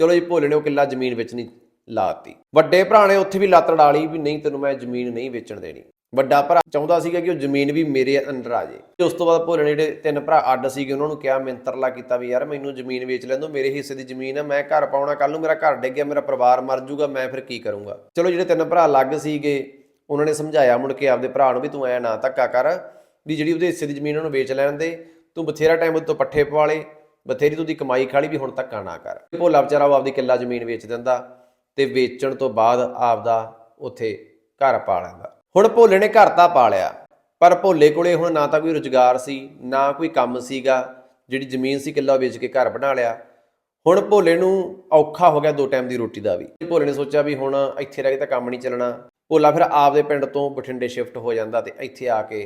ਚਲੋ ਜੀ, ਭੋਲੇ ਨੇ ਉਹ ਕਿੱਲਾ ਜ਼ਮੀਨ ਵਿੱਚ ਨਹੀਂ ਲਾਤੀ। ਵੱਡੇ ਭਰਾ ਨੇ ਉੱਥੇ ਵੀ ਲੱਤ ਅੜਾ ਲਈ ਵੀ ਨਹੀਂ, ਤੈਨੂੰ ਮੈਂ ਜ਼ਮੀਨ ਨਹੀਂ ਵੇਚਣ ਦੇਣੀ। ਵੱਡਾ ਭਰਾ ਚਾਹੁੰਦਾ ਸੀਗਾ ਕਿ ਉਹ ਜ਼ਮੀਨ ਵੀ ਮੇਰੇ ਅੰਡਰ ਆ ਜੇ। ਤੇ ਉਸ ਤੋਂ ਬਾਅਦ ਭੋਲੇ ਨੇ ਜਿਹੜੇ ਤਿੰਨ ਭਰਾ ਅੱਡ ਸੀਗੇ, ਉਹਨਾਂ ਨੂੰ ਕਿਹਾ ਮਿੰਤਰਲਾ ਕੀਤਾ ਵੀ, ਯਾਰ, ਮੈਨੂੰ ਜ਼ਮੀਨ ਵੇਚ ਲੈਣ ਦਿਓ ਮੇਰੇ ਹਿੱਸੇ ਦੀ ਜ਼ਮੀਨ ਆ, ਮੈਂ ਘਰ ਪਾਉਣਾ ਕੱਲ ਨੂੰ ਮੇਰਾ ਘਰ ਡਿੱਗ ਗਿਆ, ਮੇਰਾ ਪਰਿਵਾਰ ਮਰ ਜਾਊਗਾ ਮੈਂ ਫਿਰ ਕੀ ਕਰੂੰਗਾ? ਚਲੋ, ਜਿਹੜੇ ਤਿੰਨ ਭਰਾ ਅਲੱਗ ਸੀਗੇ, ਉਹਨਾਂ ਨੇ ਸਮਝਾਇਆ ਮੁੜ ਕੇ ਆਪਦੇ ਭਰਾ ਨੂੰ ਵੀ, ਤੂੰ ਐ ਨਾ ਧੱਕਾ ਕਰ ਵੀ ਜਿਹੜੀ ਉਹਦੇ ਹਿੱਸੇ ਦੀ ਜ਼ਮੀਨ ਉਹਨੂੰ ਵੇਚ ਲੈਣ ਦੇ, ਤੂੰ ਬਥੇਰਾ ਟਾਈਮ ਉਹਦੇ ਤੋਂ ਪੱਠੇ ਪਵਾ ਲੇ, ਬਥੇਰੀ ਤੂੰ ਦੀ ਕਮਾਈ ਖਾਲੀ ਵੀ ਹੁਣ ਧੱਕਾ ਨਾ ਕਰ। ਭੋਲਾ ਵਿਚਾਰਾ ਉਹ ਆਪਦੀ ਕਿੱਲਾ ਜ਼ਮੀਨ ਵੇਚ ਦਿੰਦਾ। ਤੇ ਵੇਚਣ ਤੋਂ ਬਾਅਦ ਆਪਦਾ ਉੱਥੇ ਘਰ ਪਾ ਲੈਂਦਾ। ਹੁਣ ਭੋਲੇ ਨੇ ਘਰ ਤਾਂ ਪਾ ਲਿਆ, ਪਰ ਭੋਲੇ ਕੋਲੇ ਹੁਣ ਨਾ ਤਾਂ ਕੋਈ ਰੁਜ਼ਗਾਰ ਸੀ, ਨਾ ਕੋਈ ਕੰਮ ਸੀਗਾ, ਜਿਹੜੀ ਜ਼ਮੀਨ ਸੀ ਕਿੱਲਾ ਵੇਚ ਕੇ ਘਰ ਬਣਾ ਲਿਆ। ਹੁਣ ਭੋਲੇ ਨੂੰ ਔਖਾ ਹੋ ਗਿਆ ਦੋ ਟਾਈਮ ਦੀ ਰੋਟੀ ਦਾ ਵੀ। ਭੋਲੇ ਨੇ ਸੋਚਿਆ ਵੀ ਹੁਣ ਇੱਥੇ ਰਹਿ ਕੇ ਤਾਂ ਕੰਮ ਨਹੀਂ ਚੱਲਣਾ। ਭੋਲਾ ਫਿਰ ਆਪਦੇ ਪਿੰਡ ਤੋਂ ਬਠਿੰਡੇ ਸ਼ਿਫਟ ਹੋ ਜਾਂਦਾ ਤੇ ਇੱਥੇ ਆ ਕੇ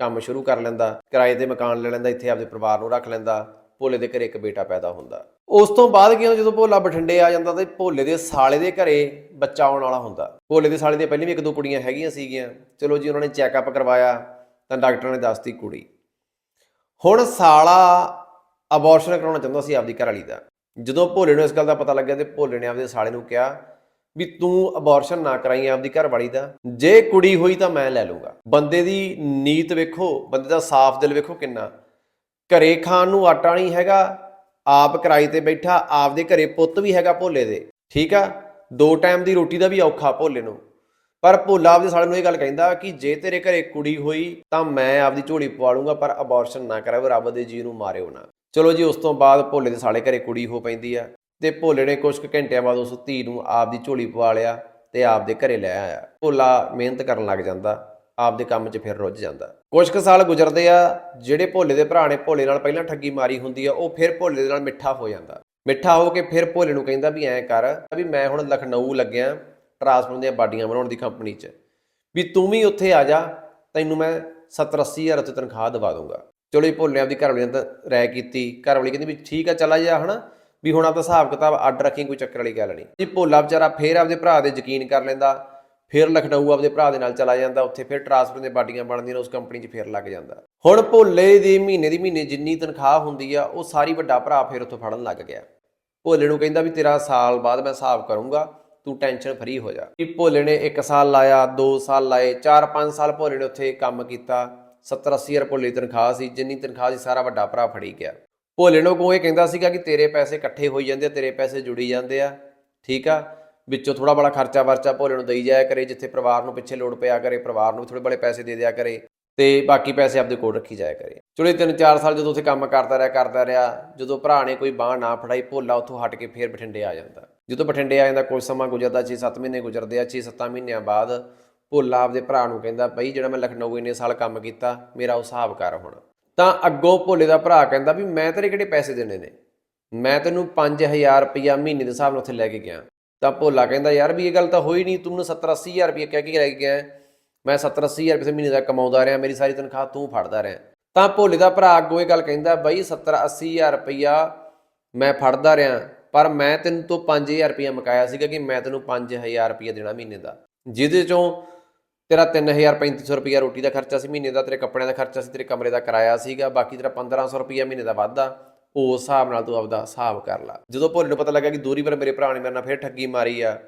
ਕੰਮ ਸ਼ੁਰੂ ਕਰ ਲੈਂਦਾ, ਕਿਰਾਏ ਤੇ ਮਕਾਨ ਲੈ ਲੈਂਦਾ, ਇੱਥੇ ਆਪਦੇ ਪਰਿਵਾਰ ਨੂੰ ਰੱਖ ਲੈਂਦਾ। ਭੋਲੇ ਦੇ ਘਰੇ ਇੱਕ ਬੇਟਾ ਪੈਦਾ ਹੁੰਦਾ। ਉਸ ਤੋਂ ਬਾਅਦ ਕੀ ਜਦੋਂ ਭੋਲਾ ਬਠਿੰਡੇ ਆ ਜਾਂਦਾ ਤੇ ਭੋਲੇ ਦੇ ਸਾਲੇ ਦੇ ਘਰੇ ਬੱਚਾ ਆਉਣ ਵਾਲਾ ਹੁੰਦਾ। ਭੋਲੇ ਦੇ ਸਾਲੇ ਦੇ ਪਹਿਲਾਂ ਵੀ ਇੱਕ ਦੋ ਕੁੜੀਆਂ ਹੈਗੀਆਂ ਸੀਗੀਆਂ। ਚਲੋ ਜੀ, ਉਹਨਾਂ ਨੇ ਚੈੱਕਅਪ ਕਰਵਾਇਆ, ਤਾਂ ਡਾਕਟਰ ਨੇ ਦੱਸਤੀ ਕੁੜੀ। ਹੁਣ ਸਾਲਾ ਅਬੋਰਸ਼ਨ ਕਰਾਉਣਾ ਚਾਹੁੰਦਾ ਸੀ ਆਪਦੀ ਘਰ ਵਾਲੀ ਦਾ। ਜਦੋਂ ਭੋਲੇ ਨੂੰ ਇਸ ਗੱਲ ਦਾ ਪਤਾ ਲੱਗਿਆ ਤੇ ਭੋਲੇ ਨੇ ਆਪਦੇ ਸਾਲੇ ਨੂੰ ਕਿਹਾ ਵੀ ਤੂੰ ਅਬੋਰਸ਼ਨ ਨਾ ਕਰਾਈ ਆਪਦੀ ਘਰਵਾਲੀ ਦਾ। ਜੇ ਕੁੜੀ ਹੋਈ ਤਾਂ ਮੈਂ ਲੈ ਲੂੰਗਾ ਬੰਦੇ ਦੀ ਨੀਤ ਵੇਖੋ, ਬੰਦੇ ਦਾ ਸਾਫ਼ ਦਿਲ ਵੇਖੋ ਕਿੰਨਾ। ਘਰੇ ਖਾਣ ਨੂੰ ਆਟਾ ਨਹੀਂ ਹੈਗਾ, ਆਪ ਕਿਰਾਏ ਤੇ ਬੈਠਾ, ਆਪਦੇ ਘਰੇ ਪੁੱਤ ਵੀ ਹੈਗਾ ਭੋਲੇ ਦੇ, ਠੀਕ ਆ? ਦੋ ਟਾਈਮ ਦੀ ਰੋਟੀ ਦਾ ਵੀ ਔਖਾ ਭੋਲੇ ਨੂੰ। ਪਰ ਭੋਲਾ ਆਪਦੇ ਸਾਲੇ ਨੂੰ ਇਹ ਗੱਲ ਕਹਿੰਦਾ ਕਿ ਜੇ ਤੇਰੇ ਘਰੇ ਕੁੜੀ ਹੋਈ ਤਾਂ ਮੈਂ ਆਪਦੀ ਝੋਲੀ ਪਵਾ ਲੂੰਗਾ, ਪਰ ਅਬੋਰਸ਼ਨ ਨਾ ਕਰਾਵੇ ਰੱਬ ਦੇ ਜੀ ਨੂੰ ਮਾਰਿਓ ਨਾ। ਚਲੋ ਜੀ, ਉਸ ਤੋਂ ਬਾਅਦ ਭੋਲੇ ਦੇ ਸਾਲੇ ਘਰੇ ਕੁੜੀ ਹੋ ਪੈਂਦੀ ਆ, ਤੇ ਭੋਲੇ ਨੇ ਕੁਝ ਕੁ ਘੰਟਿਆਂ ਬਾਅਦ ਉਸ ਧੀ ਨੂੰ ਆਪਦੀ ਝੋਲੀ ਪਵਾ ਲਿਆ ਤੇ ਆਪਦੇ ਘਰੇ ਲੈ ਆਇਆ। ਭੋਲਾ ਮਿਹਨਤ ਕਰਨ ਲੱਗ ਜਾਂਦਾ। ਆਪਦੇ ਕੰਮ 'ਚ ਫਿਰ ਰੁੱਝ ਜਾਂਦਾ। ਕੁਝ ਕੁ ਸਾਲ ਗੁਜ਼ਰਦੇ ਆ, ਜਿਹੜੇ ਭੋਲੇ ਦੇ ਭਰਾ ਨੇ ਭੋਲੇ ਨਾਲ ਪਹਿਲਾਂ ਠੱਗੀ ਮਾਰੀ ਹੁੰਦੀ ਆ, ਉਹ ਫਿਰ ਭੋਲੇ ਦੇ ਨਾਲ ਮਿੱਠਾ ਹੋ ਜਾਂਦਾ। ਮਿੱਠਾ ਹੋ ਕੇ ਫਿਰ ਭੋਲੇ ਨੂੰ ਕਹਿੰਦਾ ਵੀ ਐਂ ਕਰ, ਵੀ ਮੈਂ ਹੁਣ ਲਖਨਊ ਲੱਗਿਆ ਟਰਾਂਸਪੋਰਟ ਦੀਆਂ ਬਾਡੀਆਂ ਬਣਾਉਣ ਦੀ ਕੰਪਨੀ 'ਚ। ਵੀ ਤੂੰ ਵੀ ਉੱਥੇ ਆ ਜਾ, ਤੈਨੂੰ ਮੈਂ 70 80 ਹਜ਼ਾਰ ਉੱਤੇ ਤਨਖਾਹ ਦਵਾ ਦੂੰਗਾ ਚਲੋ ਇਹ ਭੋਲੇ ਆਪਦੀ ਘਰ ਵਾਲੀ ਨੇ ਤਾਂ ਰਾਇ ਕੀਤੀ। ਘਰ ਵਾਲੀ ਕਹਿੰਦੀ ਵੀ ਠੀਕ ਆ, ਚਲਾ ਜਾ ਹਨਾ। ਵੀ ਹੁਣ ਆਪਦਾ ਹਿਸਾਬ ਕਿਤਾਬ ਅੱਡ ਰੱਖੀ, ਕੋਈ ਚੱਕਰ ਵਾਲੀ ਗੱਲ ਨਹੀਂ। ਜੀ, ਭੋਲਾ ਵਿਚਾਰਾ ਫੇਰ ਆਪਦੇ ਭਰਾ ਦੇ ਯਕੀਨ ਕਰ ਲੈਂਦਾ। ਫਿਰ ਲਖਨਊ ਆਪਦੇ ਭਰਾ ਦੇ ਨਾਲ ਚਲਾ ਜਾਂਦਾ, ਉੱਥੇ ਫਿਰ ਟਰਾਂਸਪੋਰਟ ਦੀਆਂ ਬਾਡੀਆਂ ਬਣਦੀਆਂ ਨੇ, ਉਸ ਕੰਪਨੀ 'ਚ ਫਿਰ ਲੱਗ ਜਾਂਦਾ। ਹੁਣ ਭੋਲੇ ਦੀ ਮਹੀਨੇ ਦੀ ਮਹੀਨੇ ਜਿੰਨੀ ਤਨਖਾਹ ਹੁੰਦੀ ਆ, ਉਹ ਸਾਰੀ ਵੱਡਾ ਭਰਾ ਫਿਰ ਉੱਥੋਂ ਫੜਨ ਲੱਗ ਗਿਆ। ਭੋਲੇ ਨੂੰ ਕਹਿੰਦਾ ਵੀ ਤੇਰਾ ਸਾਲ ਬਾਅਦ ਮੈਂ ਹਿਸਾਬ ਕਰੂੰਗਾ, ਤੂੰ ਟੈਨਸ਼ਨ ਫਰੀ ਹੋ ਜਾ। ਕਿ ਭੋਲੇ ਨੇ 1 ਸਾਲ ਲਾਇਆ 2 ਸਾਲ ਲਾਏ 4-5 ਸਾਲ ਭੋਲੇ ਨੇ ਉੱਥੇ ਕੰਮ ਕੀਤਾ 70 80 ਹਜ਼ਾਰ ਭੋਲੇ ਦੀ ਤਨਖਾਹ ਸੀ, ਜਿੰਨੀ ਤਨਖਾਹ ਸੀ ਸਾਰਾ ਵੱਡਾ ਭਰਾ ਫੜੀ ਗਿਆ। ਭੋਲੇ ਨੂੰ ਕੋ ਇਹ ਕਹਿੰਦਾ ਸੀਗਾ ਕਿ ਤੇਰੇ ਪੈਸੇ ਇਕੱਠੇ ਹੋਈ ਜਾਂਦੇ ਆ, ਤੇਰੇ ਪੈਸੇ ਜੁੜੀ ਜਾਂਦੇ ਆ, ਠੀਕ ਆ? ਵਿੱਚੋਂ ਥੋੜਾ ਬੜਾ ਖਰਚਾ ਵਰਚਾ ਭੋਲੇ ਨੂੰ ਦੇਈ ਜਾਇਆ ਕਰੇ, ਜਿੱਥੇ ਪਰਿਵਾਰ ਨੂੰ ਪਿੱਛੇ ਲੋੜ ਪਿਆ ਕਰੇ, ਪਰਿਵਾਰ ਨੂੰ ਵੀ ਥੋੜੇ ਬੜੇ ਪੈਸੇ ਦੇ ਦਿਆ ਕਰੇ ਤੇ ਬਾਕੀ ਪੈਸੇ ਆਪਦੇ ਕੋਲ ਰੱਖੀ ਜਾਇਆ ਕਰੇ। ਚਲੋ ਇਹ ਤਿੰਨ ਚਾਰ ਸਾਲ ਜਦੋਂ ਉੱਥੇ ਕੰਮ ਕਰਦਾ ਰਿਹਾ ਕਰਦਾ ਰਿਹਾ, ਜਦੋਂ ਭਰਾ ਨੇ ਕੋਈ ਬਾਹ ਨਾ ਫੜਾਈ, ਭੋਲਾ ਉੱਥੋਂ ਹਟ ਕੇ ਫੇਰ ਬਠਿੰਡੇ ਆ ਜਾਂਦਾ। ਜਦੋਂ ਬਠਿੰਡੇ ਆ ਜਾਂਦਾ ਕੁਝ ਸਮਾਂ ਗੁਜ਼ਰਦਾ 6-7 ਮਹੀਨੇ ਗੁਜ਼ਰਦੇ ਆ 6-7 ਮਹੀਨਿਆਂ ਬਾਅਦ ਭੋਲਾ ਆਪਦੇ ਭਰਾ ਨੂੰ ਕਹਿੰਦਾ, ਬਈ ਜਿਹੜਾ ਮੈਂ ਲਖਨਊ ਇੰਨੇ ਸਾਲ ਕੰਮ ਕੀਤਾ, ਮੇਰਾ ਉਹ ਹਿਸਾਬ ਕਰ ਹੁਣ। ਤਾਂ ਅੱਗੋਂ ਭੋਲੇ ਦਾ ਭਰਾ ਕਹਿੰਦਾ ਵੀ ਮੈਂ ਤੇਰੇ ਕਿਹੜੇ ਪੈਸੇ ਦੇਣੇ ਨੇ? ਮੈਂ ਤੈਨੂੰ 5000 ਰੁਪਇਆ ਮਹੀਨੇ ਦੇ ਹਿਸਾਬ ਨਾਲ ਉੱਥੇ ਲੈ ਕੇ ਗਿਆ। ਤਾਂ ਭੋਲਾ ਕਹਿੰਦਾ, ਯਾਰ ਵੀ ਇਹ ਗੱਲ ਤਾਂ ਹੋਈ ਨਹੀਂ, ਤੂੰ ਮੈਨੂੰ 70 80000 ਰੁਪਇਆ ਕਹਿ ਕੇ ਲੈ ਕੇ ਗਿਆ ਹੈ। ਮੈਂ 70 80000 ਰੁਪਏ ਮਹੀਨੇ ਦਾ ਕਮਾਉਂਦਾ ਰਿਹਾ, ਮੇਰੀ ਸਾਰੀ ਤਨਖਾਹ ਤੂੰ ਫੜਦਾ ਰਿਹਾ। ਤਾਂ ਭੋਲੇ ਦਾ ਭਰਾ ਅੱਗੋਂ ਇਹ ਗੱਲ ਕਹਿੰਦਾ, ਬਈ 70 80000 ਰੁਪਇਆ ਮੈਂ ਫੜਦਾ ਰਿਹਾ, ਪਰ ਮੈਂ ਤੈਨੂੰ ਤੋਂ 5000 ਰੁਪਇਆ ਮਕਾਇਆ ਸੀਗਾ ਕਿ ਮੈਂ ਤੈਨੂੰ 5000 ਰੁਪਇਆ ਦੇਣਾ ਮਹੀਨੇ ਦਾ। ਜਿਹਦੇ ਚੋਂ ਤੇਰਾ 3350 ਰੁਪਇਆ ਰੋਟੀ ਦਾ ਖਰਚਾ ਸੀ, ਮਹੀਨੇ ਦਾ ਤੇਰੇ ਕੱਪੜਿਆਂ ਦਾ ਖਰਚਾ ਸੀ, ਤੇਰੇ ਕਮਰੇ ਦਾ ਕਿਰਾਇਆ ਸੀਗਾ, ਬਾਕੀ ਤੇਰਾ 1500 ਰੁਪਇਆ ਮਹੀਨੇ ਦਾ ਵਾਧਾ। ਉਸ ਹਿਸਾਬ ਨਾਲ ਤੂੰ ਆਪਦਾ ਹਿਸਾਬ ਕਰ ਲਾ। ਜਦੋਂ ਭੋਲੇ ਨੂੰ ਪਤਾ ਲੱਗਾ ਕਿ ਦੂਰੀ ਪਰ ਮੇਰੇ ਭਰਾ ਨੇ ਮੇਰੇ ਨਾਲ ਫੇਰ ਠੱਗੀ ਮਾਰੀ ਆ,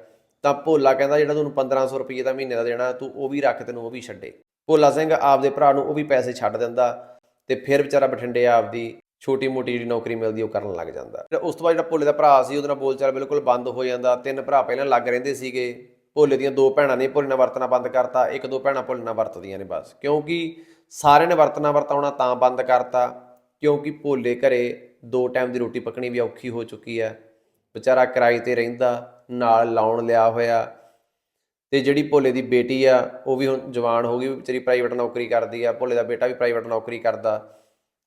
ਤਾਂ ਭੋਲਾ ਕਹਿੰਦਾ ਜਿਹੜਾ ਤੁਹਾਨੂੰ 1500 ਰੁਪਏ ਦਾ ਮਹੀਨੇ ਦਾ ਦੇਣਾ, ਤੂੰ ਉਹ ਵੀ ਰੱਖ ਤੈਨੂੰ ਉਹ ਵੀ ਛੱਡੇ। ਭੋਲਾ ਸਿੰਘ ਆਪਦੇ ਭਰਾ ਨੂੰ ਉਹ ਵੀ ਪੈਸੇ ਛੱਡ ਦਿੰਦਾ ਤੇ ਫਿਰ ਵਿਚਾਰਾ ਬਠਿੰਡੇ ਆਪਦੀ ਛੋਟੀ ਮੋਟੀ ਜਿਹੜੀ ਨੌਕਰੀ ਮਿਲਦੀ ਉਹ ਕਰਨ ਲੱਗ ਜਾਂਦਾ। ਫਿਰ ਉਸ ਤੋਂ ਬਾਅਦ ਜਿਹੜਾ ਭੋਲੇ ਦਾ ਭਰਾ ਸੀ, ਉਹਦੇ ਨਾਲ ਬੋਲਚਾਲ ਬਿਲਕੁਲ ਬੰਦ ਹੋ ਜਾਂਦਾ। ਤਿੰਨ ਭਰਾ ਪਹਿਲਾਂ ਲੱਗ ਰਹਿੰਦੇ ਸੀਗੇ। ਭੋਲੇ ਦੀਆਂ ਦੋ ਭੈਣਾਂ ਨੇ, ਭੋਲੇ ਨਾਲ ਵਰਤਣਾ ਬੰਦ ਕਰਤਾ। ਇੱਕ ਦੋ ਭੈਣਾਂ ਭੋਲੇ ਨਾਲ ਵਰਤਦੀਆਂ ਨੇ ਬਸ। ਕਿਉਂਕਿ ਸਾਰਿਆਂ ਨੇ ਵਰਤਣਾ ਵਰਤਾਉਣਾ ਤਾਂ ਬੰਦ ਕਰਤਾ, ਕਿਉਂਕਿ ਭੋਲੇ ਘਰੇ ਦੋ ਟਾਈਮ ਦੀ ਰੋਟੀ ਪਕਣੀ ਵੀ ਔਖੀ ਹੋ ਚੁੱਕੀ ਹੈ। ਵਿਚਾਰਾ ਕਿਰਾਏ ਤੇ ਰਹਿੰਦਾ, ਨਾਲ ਲਾਉਣ ਲਿਆ ਹੋਇਆ। ਤੇ ਜਿਹੜੀ ਭੋਲੇ ਦੀ ਬੇਟੀ ਆ, ਉਹ ਵੀ ਹੁਣ ਜਵਾਨ ਹੋ ਗਈ, ਉਹ ਵਿਚਾਰੀ ਪ੍ਰਾਈਵੇਟ ਨੌਕਰੀ ਕਰਦੀ ਆ। ਭੋਲੇ ਦਾ ਬੇਟਾ ਵੀ ਪ੍ਰਾਈਵੇਟ ਨੌਕਰੀ ਕਰਦਾ।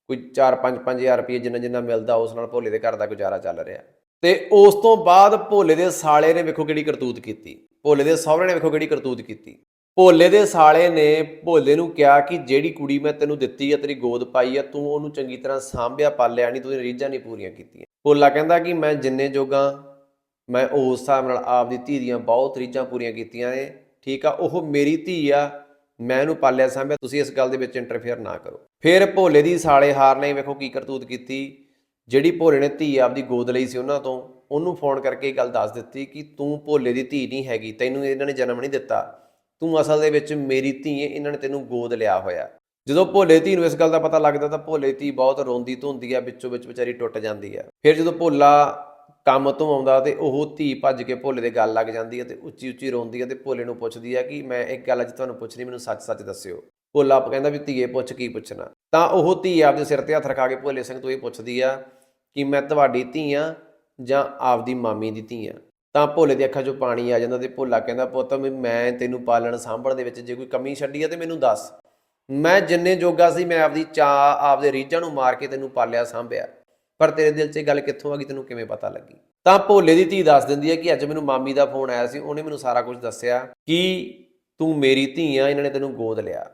ਕੋਈ 4-5 5000 ਰੁਪਏ ਜਿੰਨਾ ਜਿੰਨਾ ਮਿਲਦਾ, ਉਸ ਨਾਲ ਭੋਲੇ ਦੇ ਘਰ ਦਾ ਗੁਜ਼ਾਰਾ ਚੱਲ ਰਿਹਾ। ਤੇ ਉਸ ਤੋਂ ਬਾਅਦ ਭੋਲੇ ਦੇ ਸਾਲੇ ਨੇ ਵੇਖੋ ਕਿਹੜੀ ਕਰਤੂਤ ਕੀਤੀ। ਭੋਲੇ ਦੇ ਸਹੁਰੇ ਨੇ ਵੇਖੋ ਕਿਹੜੀ ਕਰਤੂਤ ਕੀਤੀ। ਭੋਲੇ ਦੇ ਸਾਲੇ ਨੇ ਭੋਲੇ ਨੂੰ ਕਿਹਾ ਕਿ ਜਿਹੜੀ ਕੁੜੀ ਮੈਂ ਤੈਨੂੰ ਦਿੱਤੀ ਆ, ਤੇਰੀ ਗੋਦ ਪਾਈ ਆ, ਤੂੰ ਉਹਨੂੰ ਚੰਗੀ ਤਰ੍ਹਾਂ ਸਾਂਭਿਆ, ਪਾਲਿਆ ਨਹੀਂ ਤੂੰ ਰੀਝਾਂ ਨਹੀਂ ਪੂਰੀਆਂ ਕੀਤੀਆਂ। ਭੋਲਾ ਕਹਿੰਦਾ ਕਿ ਮੈਂ ਜਿੰਨੇ ਜੋਗਾ, ਮੈਂ ਉਸ ਹਿਸਾਬ ਨਾਲ ਆਪਦੀ ਧੀ ਦੀਆਂ ਬਹੁਤ ਰੀਝਾਂ ਪੂਰੀਆਂ ਕੀਤੀਆਂ ਨੇ, ਠੀਕ ਆ, ਉਹ ਮੇਰੀ ਧੀ ਆ, ਮੈਂ ਇਹਨੂੰ ਪਾਲਿਆ, ਸਾਂਭਿਆ, ਤੁਸੀਂ ਇਸ ਗੱਲ ਦੇ ਵਿੱਚ ਇੰਟਰਫੇਅਰ ਨਾ ਕਰੋ। ਫਿਰ ਭੋਲੇ ਦੀ ਸਾਲੇ ਹਾਰ ਨੇ ਵੇਖੋ ਕੀ ਕਰਤੂਤ ਕੀਤੀ। ਜਿਹੜੀ ਭੋਲੇ ਨੇ ਧੀ ਆਪਦੀ ਗੋਦ ਲਈ ਸੀ ਉਹਨਾਂ ਤੋਂ, ਉਹਨੂੰ ਫੋਨ ਕਰਕੇ ਇਹ ਗੱਲ ਦੱਸ ਦਿੱਤੀ ਕਿ ਤੂੰ ਭੋਲੇ ਦੀ ਧੀ ਨਹੀਂ ਹੈਗੀ, ਤੈਨੂੰ ਇਹਨਾਂ ਨੇ ਜਨਮ ਨਹੀਂ ਦਿੱਤਾ। ਤੂੰ ਅਸਲ ਦੇ ਵਿੱਚ ਮੇਰੀ ਧੀ ਹੈ ਇਹਨਾਂ ਨੇ ਤੈਨੂੰ ਗੋਦ ਲਿਆ ਹੋਇਆ। ਜਦੋਂ ਭੋਲੇ ਧੀ ਨੂੰ ਇਸ ਗੱਲ ਦਾ ਪਤਾ ਲੱਗਦਾ ਤਾਂ ਭੋਲੇ ਧੀ ਬਹੁਤ ਰੋਂਦੀ ਧੁੰਦੀ ਆ, ਵਿੱਚੋਂ ਵਿੱਚ ਵਿਚਾਰੀ ਟੁੱਟ ਜਾਂਦੀ ਆ। ਫਿਰ ਜਦੋਂ ਭੋਲਾ ਕੰਮ ਤੋਂ ਆਉਂਦਾ ਤੇ ਉਹ ਧੀ ਭੱਜ ਕੇ ਭੋਲੇ ਦੇ ਗੱਲ ਲੱਗ ਜਾਂਦੀ ਹੈ ਤੇ ਉੱਚੀ ਉੱਚੀ ਰੋਂਦੀ ਹੈ ਤੇ ਭੋਲੇ ਨੂੰ ਪੁੱਛਦੀ ਹੈ ਕਿ ਮੈਂ ਇੱਕ ਗੱਲ ਅੱਜ ਤੁਹਾਨੂੰ ਪੁੱਛਣੀ, ਮੈਨੂੰ ਸੱਚ-ਸੱਚ ਦੱਸਿਓ। ਭੋਲਾ ਕਹਿੰਦਾ ਵੀ ਧੀਏ ਪੁੱਛ ਕੀ ਪੁੱਛਣਾ। ਤਾਂ ਉਹ ਧੀ ਆਪਦੇ ਸਿਰ ਤੇ ਹੱਥ ਰਖਾ ਕੇ ਭੋਲੇ ਸਿੰਘ ਤੋਂ ਇਹ ਪੁੱਛਦੀ ਆ ਕਿ ਮੈਂ ਤੁਹਾਡੀ ਧੀ ਆ ਜਾਂ ਆਪਦੀ ਮਾਮੀ ਦੀ ਧੀ ਆ? ਤਾਂ ਭੋਲੇ ਦੀ ਅੱਖਾਂ 'ਚੋਂ ਪਾਣੀ ਆ ਜਾਂਦਾ ਤੇ ਭੋਲਾ ਕਹਿੰਦਾ, ਪੁੱਤ, ਵੀ ਮੈਂ ਤੈਨੂੰ ਪਾਲਣ ਸਾਂਭਣ ਦੇ ਵਿੱਚ ਜੇ ਕੋਈ ਕਮੀ ਛੱਡੀ ਆ ਤੇ ਮੈਨੂੰ ਦੱਸ। ਮੈਂ ਜਿੰਨੇ ਜੋਗਾ ਸੀ, ਮੈਂ ਆਪਦੀ ਚਾਹ ਆਪਦੇ ਰੀਝਾਂ ਨੂੰ ਮਾਰ ਕੇ ਤੈਨੂੰ ਪਾਲਿਆ, ਸਾਂਭਿਆ। ਪਰ ਤੇਰੇ ਦਿਲ 'ਚ ਇਹ ਗੱਲ ਕਿੱਥੋਂ ਆ ਗਈ, ਤੈਨੂੰ ਕਿਵੇਂ ਪਤਾ ਲੱਗੀ? ਤਾਂ ਭੋਲੇ ਦੀ ਧੀ ਦੱਸ ਦਿੰਦੀ ਹੈ ਕਿ ਅੱਜ ਮੈਨੂੰ ਮਾਮੀ ਦਾ ਫੋਨ ਆਇਆ ਸੀ, ਉਹਨੇ ਮੈਨੂੰ ਸਾਰਾ ਕੁਝ ਦੱਸਿਆ ਕਿ ਤੂੰ ਮੇਰੀ ਧੀ ਆ, ਇਹਨਾਂ ਨੇ ਤੈਨੂੰ ਗੋਦ ਲਿਆ।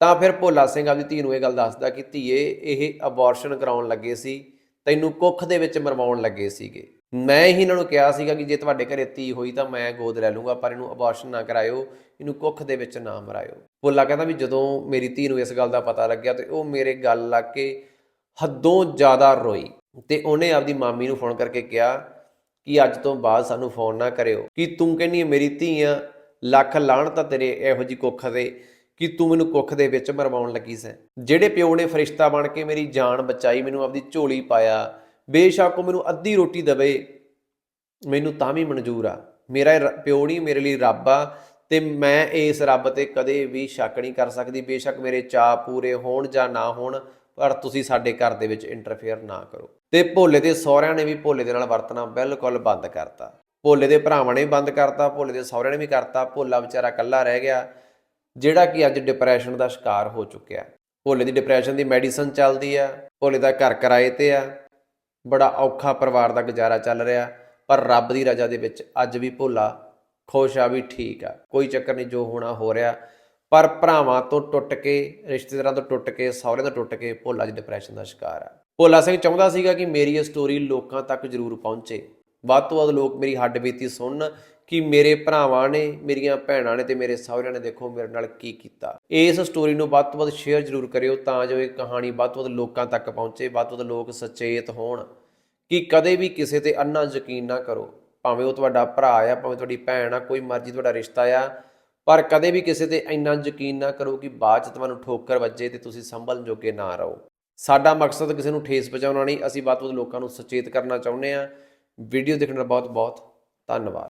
ਤਾਂ ਫਿਰ ਭੋਲਾ ਸਿੰਘ ਆਪਦੀ ਧੀ ਨੂੰ ਇਹ ਗੱਲ ਦੱਸਦਾ ਕਿ ਧੀਏ, ਇਹ ਅਬੋਰਸ਼ਨ ਕਰਾਉਣ ਲੱਗੇ ਸੀ, ਤੈਨੂੰ ਕੁੱਖ ਦੇ ਵਿੱਚ ਮਰਵਾਉਣ ਲੱਗੇ ਸੀਗੇ। ਮੈਂ ਹੀ ਇਹਨਾਂ ਨੂੰ ਕਿਹਾ ਸੀਗਾ ਕਿ ਜੇ ਤੁਹਾਡੇ ਘਰੇ ਧੀ ਹੋਈ ਤਾਂ ਮੈਂ ਗੋਦ ਲੈ ਲੂੰਗਾ, ਪਰ ਇਹਨੂੰ ਅਬਾਰਸ਼ਨ ਨਾ ਕਰਾਇਓ, ਇਹਨੂੰ ਕੁੱਖ ਦੇ ਵਿੱਚ ਨਾ ਮਰਾਇਓ। ਭੋਲਾ ਕਹਿੰਦਾ ਵੀ ਜਦੋਂ ਮੇਰੀ ਧੀ ਨੂੰ ਇਸ ਗੱਲ ਦਾ ਪਤਾ ਲੱਗਿਆ ਤੇ ਉਹ ਮੇਰੇ ਗੱਲ ਲੱਗ ਕੇ ਹੱਦੋਂ ਜ਼ਿਆਦਾ ਰੋਈ ਤੇ ਉਹਨੇ ਆਪਦੀ ਮਾਮੀ ਨੂੰ ਫੋਨ ਕਰਕੇ ਕਿਹਾ ਕਿ ਅੱਜ ਤੋਂ ਬਾਅਦ ਸਾਨੂੰ ਫੋਨ ਨਾ ਕਰਿਓ। ਕਿ ਤੂੰ ਕਹਿੰਨੀ ਹੈ ਮੇਰੀ ਧੀ ਆ, ਲੱਖ ਲਾਹਣ ਤਾਂ ਤੇਰੇ ਇਹੋ ਜੀ ਕੁੱਖ ਦੇ, ਕਿ ਤੂੰ ਮੈਨੂੰ ਕੁੱਖ ਦੇ ਵਿੱਚ ਮਰਵਾਉਣ ਲੱਗੀ ਸੈਂ? ਜਿਹੜੇ ਪਿਓ ਨੇ ਫਰਿਸ਼ਤਾ ਬਣ ਕੇ ਮੇਰੀ ਜਾਨ ਬਚਾਈ, ਮੈਨੂੰ ਆਪਦੀ ਝੋਲੀ ਪਾਇਆ ਬੇਸ਼ੱਕ ਉਹ ਮੈਨੂੰ ਅੱਧੀ ਰੋਟੀ ਦਵੇ, ਮੈਨੂੰ ਤਾਂ ਵੀ ਮਨਜ਼ੂਰ ਆ। ਮੇਰਾ ਰ- ਪਿਓ ਨਹੀਂ, ਮੇਰੇ ਲਈ ਰੱਬ ਆ ਤੇ ਮੈਂ ਇਸ ਰੱਬ ਤੇ ਕਦੇ ਵੀ ਸ਼ੱਕ ਨਹੀਂ ਕਰ ਸਕਦੀ। ਬੇਸ਼ੱਕ ਮੇਰੇ ਚਾਅ ਪੂਰੇ ਹੋਣ ਜਾਂ ਨਾ ਹੋਣ, ਪਰ ਤੁਸੀਂ ਸਾਡੇ ਘਰ ਦੇ ਵਿੱਚ ਇੰਟਰਫੇਅਰ ਨਾ ਕਰੋ। ਤੇ ਭੋਲੇ ਦੇ ਸਹੁਰਿਆਂ ਨੇ ਵੀ ਭੋਲੇ ਦੇ ਨਾਲ ਵਰਤਣਾ ਬਿਲਕੁਲ ਬੰਦ ਕਰਤਾ। ਭੋਲੇ ਦੇ ਭਰਾਵਾਂ ਨੇ ਬੰਦ ਕਰਤਾ, ਭੋਲੇ ਦੇ ਸਹੁਰਿਆਂ ਨੇ ਵੀ ਕਰਤਾ, ਭੋਲਾ ਵਿਚਾਰਾ ਇਕੱਲਾ ਰਹਿ ਗਿਆ, ਜਿਹੜਾ ਕਿ ਅੱਜ ਡਿਪਰੈਸ਼ਨ ਦਾ ਸ਼ਿਕਾਰ ਹੋ ਚੁੱਕਿਆ। ਭੋਲੇ ਦੀ ਡਿਪਰੈਸ਼ਨ ਦੀ ਮੈਡੀਸਨ ਚੱਲਦੀ ਆ, ਭੋਲੇ ਦਾ ਘਰ ਕਿਰਾਏ ਤੇ ਆ ਬੜਾ ਔਖਾ ਪਰਿਵਾਰ ਦਾ ਗੁਜ਼ਾਰਾ ਚੱਲ ਰਿਹਾ, ਪਰ ਰੱਬ ਦੀ ਰਜ਼ਾ ਦੇ ਵਿੱਚ ਅੱਜ ਵੀ ਭੋਲਾ, ਖੁਸ਼ ਆ, ਵੀ ਠੀਕ ਆ। ਕੋਈ ਚੱਕਰ ਨਹੀਂ ਜੋ ਹੋਣਾ ਹੋ ਰਿਹਾ। ਪਰ ਭਰਾਵਾਂ ਤੋਂ ਟੁੱਟ ਕੇ, ਰਿਸ਼ਤੇਦਾਰਾਂ ਤੋਂ ਟੁੱਟ ਕੇ ਸਹੁਰੇ ਤੋਂ ਟੁੱਟ ਕੇ ਭੋਲਾ ਅੱਜ ਡਿਪਰੈਸ਼ਨ ਦਾ ਸ਼ਿਕਾਰ ਆ। ਭੋਲਾ ਸਿੰਘ ਚਾਹੁੰਦਾ ਸੀਗਾ ਕਿ ਮੇਰੀ ਇਹ ਸਟੋਰੀ ਲੋਕਾਂ ਤੱਕ ਜ਼ਰੂਰ ਪਹੁੰਚੇ। ਵੱਧ ਤੋਂ ਵੱਧ ਲੋਕ ਮੇਰੀ ਹੱਡ ਬੀਤੀ ਸੁਣਨ ਕਿ ਮੇਰੇ ਭਰਾਵਾਂ ਨੇ, ਮੇਰੀਆਂ ਭੈਣਾਂ ਨੇ ਤੇ ਮੇਰੇ ਸਹੁਰਿਆਂ ਨੇ ਦੇਖੋ ਮੇਰੇ ਨਾਲ ਕੀ ਕੀਤਾ। ਇਸ ਸਟੋਰੀ ਨੂੰ ਵੱਧ ਤੋਂ ਵੱਧ ਸ਼ੇਅਰ ਜ਼ਰੂਰ ਕਰਿਓ ਤਾਂ ਜੋ ਇਹ ਕਹਾਣੀ ਵੱਧ ਤੋਂ ਵੱਧ ਲੋਕਾਂ ਤੱਕ ਪਹੁੰਚੇ, ਵੱਧ ਤੋਂ ਵੱਧ ਲੋਕ ਸੁਚੇਤ ਹੋਣ। ਕਿ ਕਦੇ ਵੀ ਕਿਸੇ ਤੇ ਅੰਨਾ ਯਕੀਨ ਨਾ ਕਰੋ। ਭਾਵੇਂ ਉਹ ਤੁਹਾਡਾ ਭਰਾ ਆ, ਭਾਵੇਂ ਤੁਹਾਡੀ ਭੈਣ ਆ, ਕੋਈ ਮਰਜ਼ੀ ਤੁਹਾਡਾ ਰਿਸ਼ਤਾ ਆ, ਪਰ ਕਦੇ ਵੀ ਕਿਸੇ ਤੇ ਇੰਨਾ ਯਕੀਨ ਨਾ ਕਰੋ ਕਿ ਬਾਅਦ ਚ ਤੁਹਾਨੂੰ ਠੋਕਰ ਵੱਜੇ ਤੇ ਤੁਸੀਂ ਸੰਭਲਣ ਜੋਗੇ ਨਾ ਰਹੋ। ਸਾਡਾ ਮਕਸਦ ਕਿਸੇ ਨੂੰ ਠੇਸ ਪਹੁੰਚਾਉਣਾ ਨਹੀਂ, ਅਸੀਂ ਵੱਧ ਤੋਂ ਵੱਧ ਲੋਕਾਂ ਨੂੰ ਸੁਚੇਤ ਕਰਨਾ ਚਾਹੁੰਦੇ ਹਾਂ। ਵੀਡੀਓ ਦੇਖਣ ਦਾ ਬਹੁਤ ਬਹੁਤ ਧੰਨਵਾਦ।